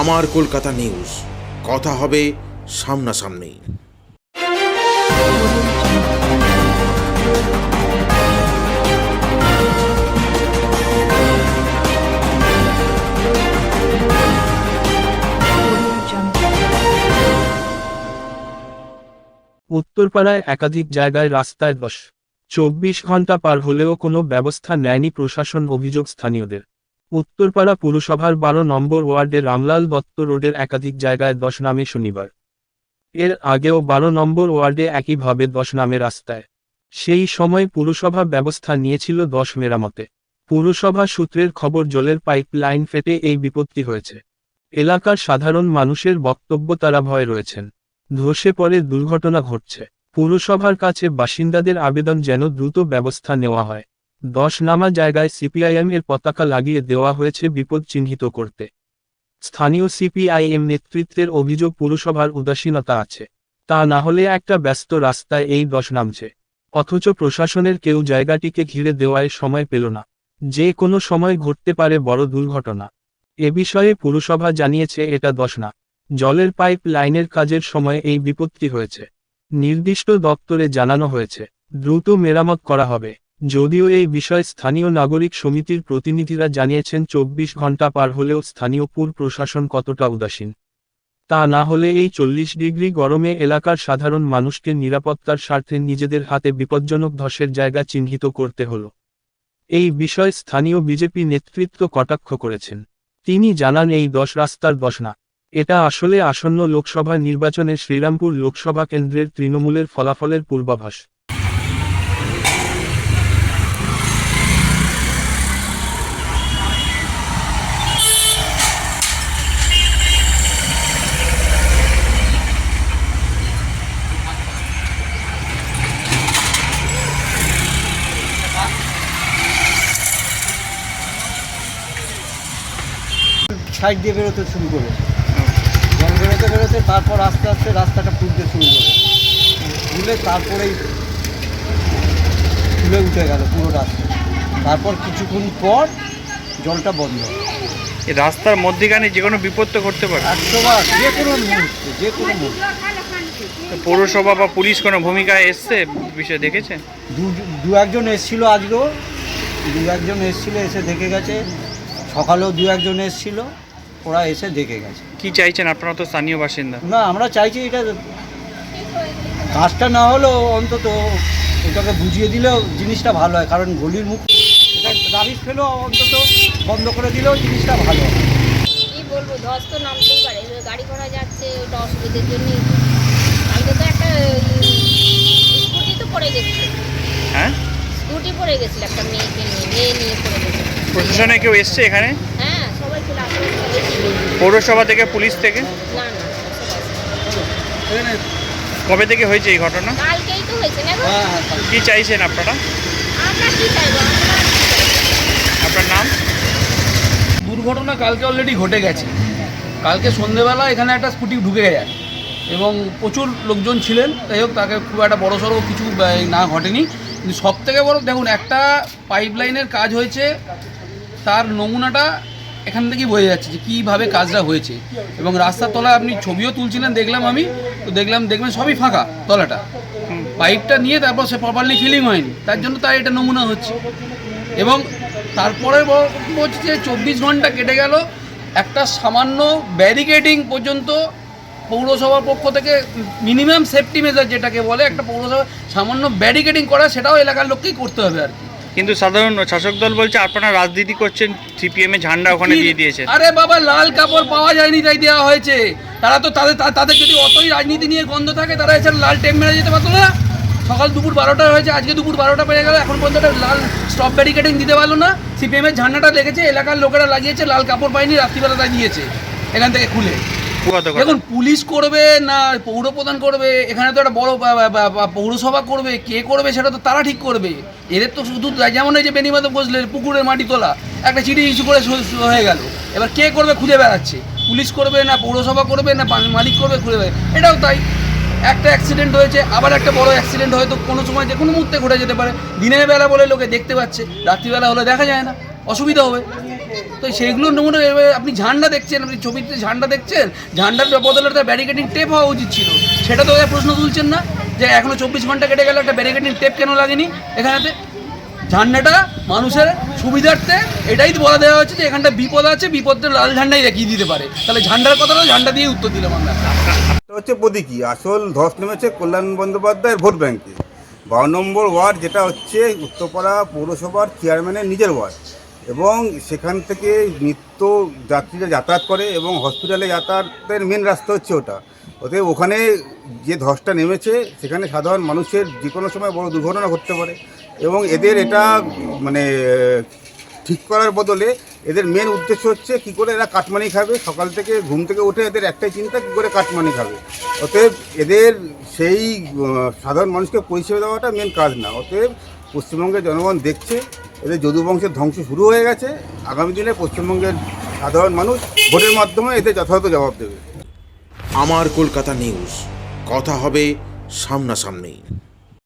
আমার কলকাতা নিউজ। কথা হবে সামনাসামনি। উত্তরপাড়ায় একাধিক জায়গায় রাস্তায় বস চব্বিশ ঘণ্টা পার হলেও কোনো ব্যবস্থা নেয়নি প্রশাসন, অভিযোগ স্থানীয়দের। উত্তরপাড়া পুরসভার বারো নম্বর ওয়ার্ডে রামলাল দত্ত রোডের একাধিক জায়গায় দশ নামে শনিবার। এর আগেও বারো নম্বর ওয়ার্ডে একইভাবে দশ নামে রাস্তায়। সেই সময় পুরসভা ব্যবস্থা নিয়েছিল দশ মেরামতে। পুরসভা সূত্রের খবর, জলের পাইপ লাইন ফেটে এই বিপত্তি হয়েছে। এলাকার সাধারণ মানুষের বক্তব্য, তারা ভয় রয়েছেন। ধসে পড়ে দুর্ঘটনা ঘটছে। পুরসভার কাছে বাসিন্দাদের আবেদন যেন দ্রুত ব্যবস্থা নেওয়া হয়। দশ নামা জায়গায় সিপিআইএম এর পতাকা লাগিয়ে দেওয়া হয়েছে বিপদ চিহ্নিত করতে। স্থানীয় সিপিআইএম নেতৃত্বের অভিযোগ পুরসভার উদাসীনতা আছে। তা না হলে একটা ব্যস্ত রাস্তায় এই দশ নামছে। অথচ প্রশাসনের কেউ জায়গাটিকে ঘিরে দেওয়ায় সময় পেল না। যে কোনো সময় ঘটতে পারে বড় দুর্ঘটনা। এ বিষয়ে পুরসভা জানিয়েছে, এটা দশ না। জলের পাইপ লাইনের কাজের সময় এই বিপত্তি হয়েছে। নির্দিষ্ট দপ্তরে জানানো হয়েছে, দ্রুত মেরামত করা হবে। যদিও এই বিষয়ে স্থানীয় নাগরিক সমিতির প্রতিনিধিরা জানিয়েছেন চব্বিশ ঘণ্টা পার হলেও স্থানীয় পুর প্রশাসন কতটা উদাসীন। তা না হলে এই চল্লিশ ডিগ্রি গরমে এলাকার সাধারণ মানুষকে নিরাপত্তার স্বার্থে নিজেদের হাতে বিপজ্জনক ধসের জায়গা চিহ্নিত করতে হল। এই বিষয়ে স্থানীয় বিজেপি নেতৃত্ব কটাক্ষ করেছেন। তিনি জানান এই দশ রাস্তার দশ না। এটা আসলে আসন্ন লোকসভা নির্বাচনে শ্রীরামপুর লোকসভা কেন্দ্রের তৃণমূলের ফলাফলের পূর্বাভাস। সাইড দিয়ে বেরোতে শুরু করে জল বেরোতে বেরোতে তারপর আস্তে আস্তে রাস্তাটা ফুলতে শুরু করে ফুলে তারপরেই ফুলে উঠে গেল পুরো রাস্তা। তারপর কিছুক্ষণ পর জলটা বন্ধ। এই রাস্তার মধ্যিখানে যে কোনো বিপদ তো ঘটতে পারে। একশো বার যে কোনো মুহূর্তে যে কোনো মুহূর্তে। পৌরসভা বা পুলিশ কোনো ভূমিকায় এসছে বিষয় দেখেছে? দু দু একজন এসেছিল আজকেও। দু একজন এসেছিল এসে দেখে গেছে। সকালেও দু একজন এসেছিল। ওরা এসে দেখে গেছে। কি চাইছেন? আপনারা তো স্থানীয় বাসিন্দা। না আমরা চাইছি এটা কাজটা না হলেও অন্তত ওটাকে বুঝিয়ে দিলেও জিনিসটা ভালো হয় কারণ গলির মুখ এটা রাবিশ ফেলেও অন্তত বন্ধ করে দিলেও জিনিসটা ভালো হয়। কি বলব ধস তো নামতেই পারে গাড়ি ঘোড়া যাচ্ছে ওটা অসুবিধার জন্যই। কালকে তো একটা স্কুটি তো পড়ে গেছিল। হ্যাঁ? স্কুটি পড়ে গেছিল একটা মেয়েকে নিয়ে মেয়ে নিয়ে পড়ে প্রশাসনে কেউ এসছে এখানে? হ্যাঁ পৌরসভা থেকে পুলিশ থেকে। কবে থেকে হয়েছে এই ঘটনা? কালকেই তো হয়েছে না গো? হ্যাঁ হ্যাঁ কি চাইছেন আপনারা? আপনার নাম? দুর্ঘটনা কালকে অলরেডি ঘটে গেছে। কালকে সন্ধেবেলা এখানে একটা স্কুটি ঢুকে যায় এবং প্রচুর লোকজন ছিলেন। যাই হোক তাকে খুব একটা বড় সড়ো কিছু না ঘটেনি। কিন্তু সব থেকে বড় দেখুন একটা পাইপ লাইনের কাজ হয়েছে। তার নমুনাটা এখান থেকেই বোঝা যাচ্ছে যে কীভাবে কাজটা হয়েছে। এবং রাস্তার তলায় আপনি ছবিও তুলছিলেন, দেখলাম আমি। তো দেখলাম, দেখবেন সবই ফাঁকা তলাটা। পাইপটা নিয়ে তারপর সে প্রপারলি ফিলিং হয়নি। তার জন্য তার এটা নমুনা হচ্ছে। এবং তারপরে হচ্ছে যে চব্বিশ ঘণ্টা কেটে গেল। একটা সামান্য ব্যারিকেডিং পর্যন্ত পৌরসভার পক্ষ থেকে মিনিমাম সেফটি মেজার যেটাকে বলে, একটা পৌরসভা সামান্য ব্যারিকেডিং করা, সেটাও এলাকার লোককেই করতে হবে আর কি। কিন্তু সাধারণ শাসক দল বলছে আপনারা রাজনীতি করছেন সিপিএম এ ঝান্ডা ওখানে দিয়ে দিয়েছে আরে বাবা লাল কাপড় পাওয়া যায়নি তাই দেওয়া হয়েছে। তারা তো তাদের তাদের যদি অতই রাজনীতি নিয়ে গন্ধ থাকে তারা এসে লাল টেপ মেরে যেতে পারতো না। সকাল দুপুর বারোটা হয়েছে আজকে দুপুর বারোটা পেয়ে গেল এখন পর্যন্ত লাল স্টপ ব্যারিকেডিং দিতে পারল না। সিপিএম এর ঝান্ডাটা লেগেছে এলাকার লোকেরা লাগিয়েছে লাল কাপড় পায়নি রাত্রিবেলা তাই দিয়েছে এখান থেকে খুলে? দেখুন, পুলিশ করবে না, পৌর প্রধান করবে, এখানে তো একটা বড় পৌরসভা করবে, কে করবে সেটা তো তারা ঠিক করবে। এদের তো শুধু যেমন এই যে বেনিমাদ বসলে পুকুরের মাটি তোলা, একটা চিঠি ইস্যু করে হয়ে গেল। এবার কে করবে খুঁজে বেড়াচ্ছে? পুলিশ করবে না, পৌরসভা করবে না মালিক করবে খুঁজে বেড়াবে এটাও তাই। একটা অ্যাক্সিডেন্ট হয়েছে, আবার একটা বড় অ্যাক্সিডেন্ট হয়তো কোনো সময় যে কোনো মুহূর্তে ঘটে যেতে পারে। দিনের বেলা বলে লোকে দেখতে পাচ্ছে, রাত্রিবেলা হলে দেখা যায় না। অসুবিধা হবে। তো সেইগুলো নমুনা আপনি ঝান্ডা দেখছেন, আপনি ছবিতে ঝান্ডা দেখছেন, ঝান্ডার বদলে একটা ব্যারিকেডিং টেপ হওয়া উচিত ছিল। সেটা তো প্রশ্ন তুলছেন না যে এখনও চব্বিশ ঘণ্টা কেটে গেল, একটা ব্যারিকেডিং টেপ কেন লাগেনি এখানেতে? ঝান্ডাটা মানুষের সুবিধার্থে এটাই বলা দেওয়া হচ্ছে যে এখানটা বিপদ আছে, বিপদটা লাল ঝান্ডাই দেখিয়ে দিতে পারে। তাহলে ঝান্ডার কথাটা ঝান্ডা দিয়ে উত্তর দিলাম আমরা। হচ্ছে প্রতীকী আসল ধস নেমেছে কল্যাণ বন্দ্যোপাধ্যায়ের ভোট ব্যাংকে। বারো নম্বর ওয়ার্ড যেটা হচ্ছে উত্তরপাড়া পৌরসভার চেয়ারম্যানের নিজের ওয়ার্ড। এবং সেখান থেকে নিত্য যাত্রীরা যাতায়াত করে এবং হসপিটালে যাতায়াতের মেন রাস্তা হচ্ছে ওটা। অতএব ওখানে যে ধসটা নেমেছে, সেখানে সাধারণ মানুষের যে কোনো সময় বড় দুর্ঘটনা ঘটতে পারে এবং এদের এটা মানে ঠিক করার বদলে এদের মেন উদ্দেশ্য হচ্ছে কি করে এরা কাটমানি খাবে। সকাল থেকে ঘুম থেকে উঠে এদের একটাই চিন্তা, কি করে কাটমানি খাবে। অতএব এদের সেই সাধারণ মানুষকে পরিষেবা দেওয়াটা মেন কাজ না। অতএব পশ্চিমবঙ্গের জনগণ দেখছে এদের যদুবংশের ধ্বংস শুরু হয়ে গেছে। আগামী দিনে পশ্চিমবঙ্গের সাধারণ মানুষ ভোটের মাধ্যমে এতে যথাযথ জবাব দেবে। আমার কলকাতা নিউজ। কথা হবে সামনাসামনি।